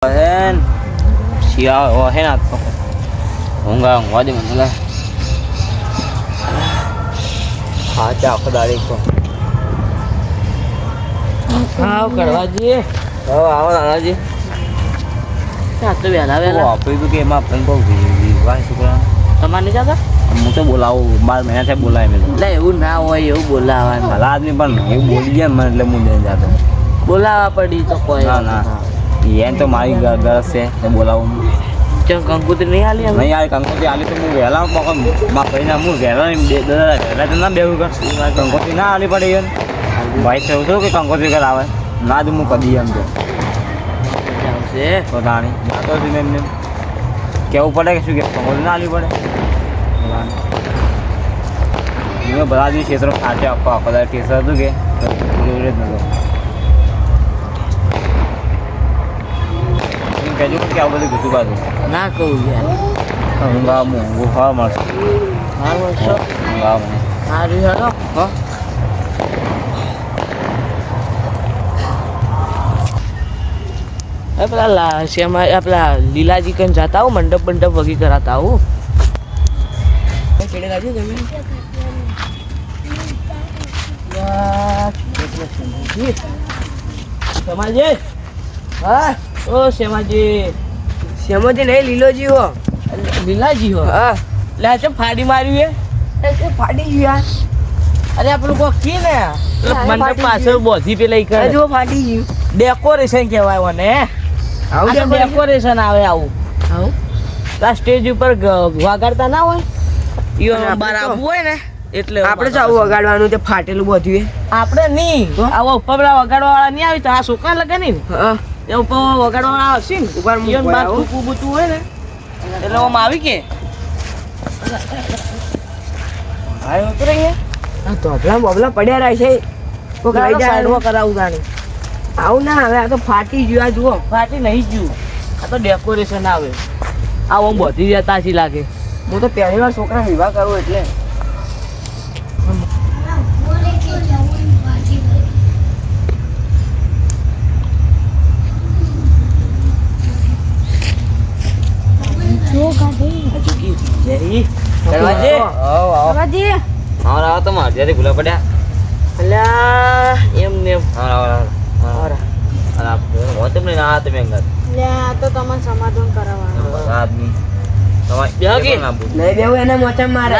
Hen. Siya, oh, hen at. ઊંઘ આવે, ઊંઘવા દે મને લે. હા ચા આખો દાડી કો આવ કરવાજી હવે આવો આ તો વહેલા વહેલા આપણે તો કે એમાં આપણને બહુ વિવાહ છોકરા તમારે જતા હું તો બોલાવું બાર મહિના થાય બોલાય મેં એટલે એવું ના હોય એવું બોલાવાનું ભલા આદમી પણ એવું બોલી ગયા મને એટલે હું જઈને જાતો બોલાવા પડી તો કોઈ ના ના એને તો મારી ગરજ છે એ બોલાવું કંકુતરી નહીં આલી નહીં યાર કંકોત્રી આલી તો હું વહેલા પકડમાં ભાઈને હું વહેલા વહેલા તો ના બેવું કર કંકોત્રી ના આલી પડે યાર ભાઈ થયું હતું કે કંકોત્રી કર આવે. ના જ હું કદી એમ તો. આવશે તો છું ને એમને કેવું પડે કે શું કે કંકોત્રી ના આલી પડે. મેં બધા દિવસ ક્ષેત્રો ખાતે આખો દાડો ટેસ્ટ હતું કે જરૂર જ કે આવું બધું ઘૂસું બાજુ. ના કહું યાર. ઊંઘ આવે ઊંઘ ખાવા મળશે હા વર્ષો ઊંઘ સારું હેડો હા એ પેલા લા આપણા લીલાજી કન જાતા આવું મંડપ મંડપ વગી કરાતા આવું તમે શ્યામાજી હા. ઓ શ્યામાજી શ્યામોજી નહીં લીલોજી હો. લીલાજી હો? હા. લે આ ચમ ફાડી માર્યું એ ફાડી ગયું યાર. અરે આપણું કોક કી ને? મંડપ પાછળ બોધી પેલા કરે. હજુ ફાટી ગયું. ડેકોરેશન કહેવાય મને આવું આવું ડેકોરેશન આવે આવું. આવું? આ સ્ટેજ ઉપર વગાડતા ના હોય? ઈઓ તો- હોય ને એટલે આપણે તો આવું વગાડવાનું તે ફાટેલું બધું આપણે નહીં? આવા ઉપર વગાડવા વાળા નહીં આવી તો આ છોકરા લગે નહીં હા. એ ઉપર વગાડવા આવશે ને ઉપર મૂકવા ઈયોને બાર આવું. થૂકવું હોય ને એટલે આમ આવી કે? ભાઈ ઉતરે અહીંયા આ ધોબલા બોબલા પડ્યા રહે છે. કોક લઈ જાય. સાઈડમાં કરાવું ગાણી આવું ના હવે આ તો ફાટી ગયું આ જુઓ. ફાટી નહીં ગયું. આ તો ડેકોરેશન આવે. આ આમ બધી જતા લાગે. હું તો પહેલી વાર છોકરા વિવાહ કરું એટલે. જય. કરવાજે આવો આવો. આવો આવો તો માર ભૂલા પડ્યા? અલ્યા એમ ને આવો આવો આવો હું તમને ના તમે અંગત આદમી તમારે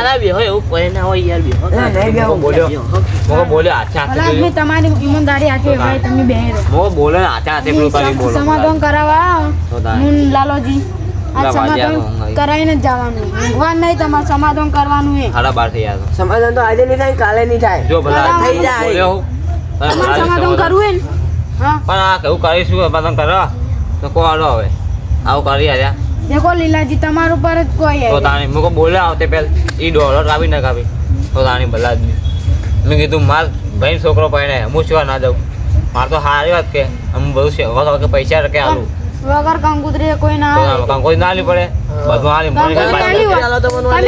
તમારી ઈમાનદારી હાથે તમે બે સમાધાન કરાવવા. તો લાલોજી. આ સમાધાન કરાવીને જ જવાનું. ઊંઘવા નહીં તમારે સમાધાન કરવાનું એ. સાડા બાર થઈ સમાધાન તો આજે નહીં થાય કાલે નહીં થાય. જો ભલા થઈ જાય. તમારે સમાધાન કરવું હોય હા. પણ આ કેવું કરીશું? સમાધાન કરો. તો કો હાલો હવે. આવું કરી આલ્યા. દેખો લીલાજી તમાર ઉપર જ કોઈ તો તાણી મુકો બોલ્યા આવતે પેલ ઈ ડોલર કાપી ના કાપી. તો તાણી ભલા મેં કીધું માર ભાઈ છોકરો પરણે હું શું ના જાઉં? માર તો હારી વાત કે. અમ બધું વગર પૈસા રકે આલું. વગર કંકુતરી કોઈ ના આવે કોઈ ના આલી પડે? બધું આલી તમે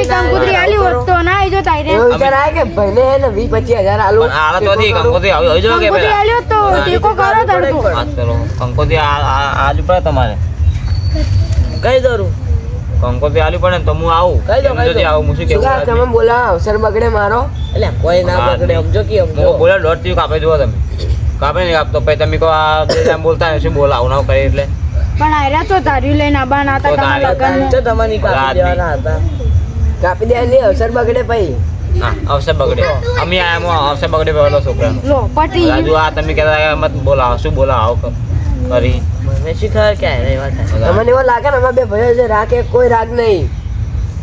કંકુતરી આલી હોત તો ના આઈ જો તારે વિચાર કે ભલે હે ને 20 25000 આલો પણ આલા તો હતી કંકોત્રી આવી આવી જો કે કંકુતરી આલી હોત તો ટેકો કરો તડકો. વાત કરો. કંકોત્રી આ આ- આલી પડે તમારે? કઈ દરું કંકોત્રી આલી પડે ને તો હું આવું. કઈ દો, કઈ દો. આવું હું શું કેવું? તમે બોલા અવસર બગડે મારો. એટલે કોઈ ના બગડે સમજો કે સમજો. બોલ્યા ડોટથી કાપે જુઓ તમે. કાપે નહીં કાપતો. પછી તમે કહો આ બોલતા શું બોલા આવું ના કરી એટલે. પણ આર્યા તો તારી લઈને આબાના હતા તમારા લગન તો તમારી કાપી દેવાના હતા? કાપી દે નહીં અવસર બગડે પછી. હા અવસર બગડે. અમે આયા અવસર બગડે પેલો છોકરા લો પટી. રાજુ આ તમે કહેતા મત બોલાવો શું બોલાવો કરી મને શી ખબર કે આયા એવા થાય? તમને એવો લાગે ને અમારા બે ભાઈઓ છે રાગે કોઈ રાગ નહીં.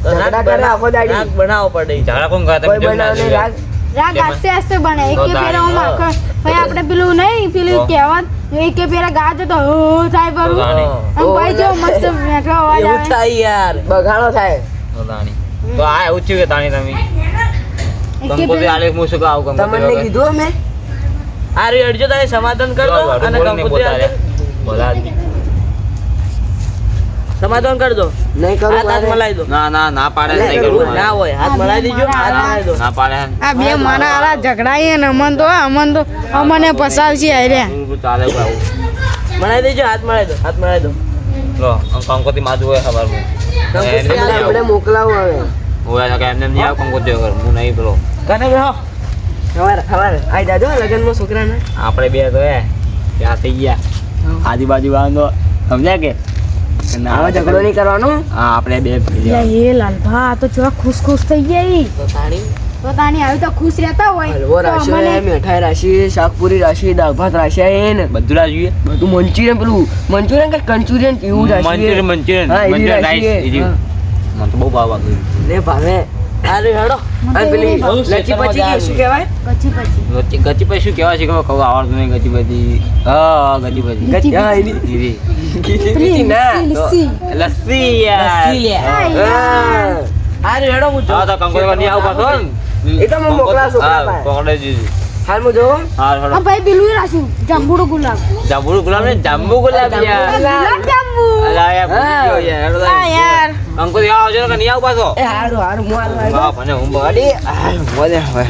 તો રાગ ઝઘડા કરે આખો દાડી. રાગ બનાવવો પડે. ઝઘડા કોણ કરે? તમે કોઈ જેવું ના બનાવ. રાગ. રાગ આસ્તે આસ્તે બને. એક કે. માખણ ભાઈ આપણે પેલું નહીં પેલું. કહેવત કે પેલા ગાતો તો થાય પરું આમ ભાઈ જો મસ્ત મેઠો અવાજ આવે થાય યાર. બગાડો થાય. તો તાણી. તો આ એવું કે તાણી તમે? કંકોત્રી આલે હું શું કહું આવું કંકોત્રી તમને કીધું અમે? આ રહ્યું અડજો તારે સમાધાન કરજો અને કંકોત્રી બોલતા આલજે. રહ્યા. બોલા જ. સમાધાન કરી દો. નહીં કરું હાથ હાથ મલાઈ દો. ના ના ના પાડે નહીં કરું ના હોય હાથ મલાઈ દીજો હાથ મલાઈ દો. ના પાડે આ બે મારા આલા ઝઘડાઈએ ને અમન તો અમન તો અમને ફસાવશે આર્યા હું ચાલે બાબુ મલાઈ દેજો હાથ મલાઈ દો હાથ મલાઈ દો. લો કંકોત્રી માથું હોય ખબર આપણે મોકલાવું હવે. હોય કે એમને નહીં આવે કંકોત્રી વગર. હું નહીં પેલો. કને બેહો. સવારે સવારે. આઈ દાદો લગનમાં છોકરાને. આપણે બે તો એ ત્યાં થઈ ગયા. આજુબાજુ વાંધો. સમજ્યા કે? આવા ઝઘડો નહીં કરવાનો? હા આપણે બે એ લાલભા આ તો ચેવા ખુશ ખુશ થઈ ગઈ. તો તાણી? આવી તો ખુશ રહેતા હોય. હલવો મીઠાઈ રાશિ શાકપુરી રાશી દાળ ભાત હે બધું જોઈએ બધું મંચુરિયન પેલું મંચુરિયન કે કંચુરિયન એવું રાશી મંચુરિયન મંચુરિયન મંચુરિયન રાઈસ. મને તો બહુ ભાવ લાગ્યો ને ભાવે. અરે હેડો અને પેલી લચી પચી કે શું કહેવાય? કચ્છી પચ્છી ગચી ગચી પછી શું કહેવાય? છે કહું આવડતું નહીં ગચી પછી હા ગચી પછી ગચી હા એની ગચી ના લસ્સી, યાર. અરે હેડો હું તો નહીં આવું પાછો ને. એ તો હું મોકલાવું છોકરા હા, પાસે. હાલ હું જોઉં. હા ભાઈ પેલું રાખ્યું જાંબુડો ગુલાબ. જાંબુ ગુલાબ ને? જાંબુ ગુલાબ યાર. ગુલાબ. જાંબુ. અલા યાર આવો નહીં આવું પાછો? એ હારું હારું હું હાલ હા મને આ, ઊંઘવા દે હવે.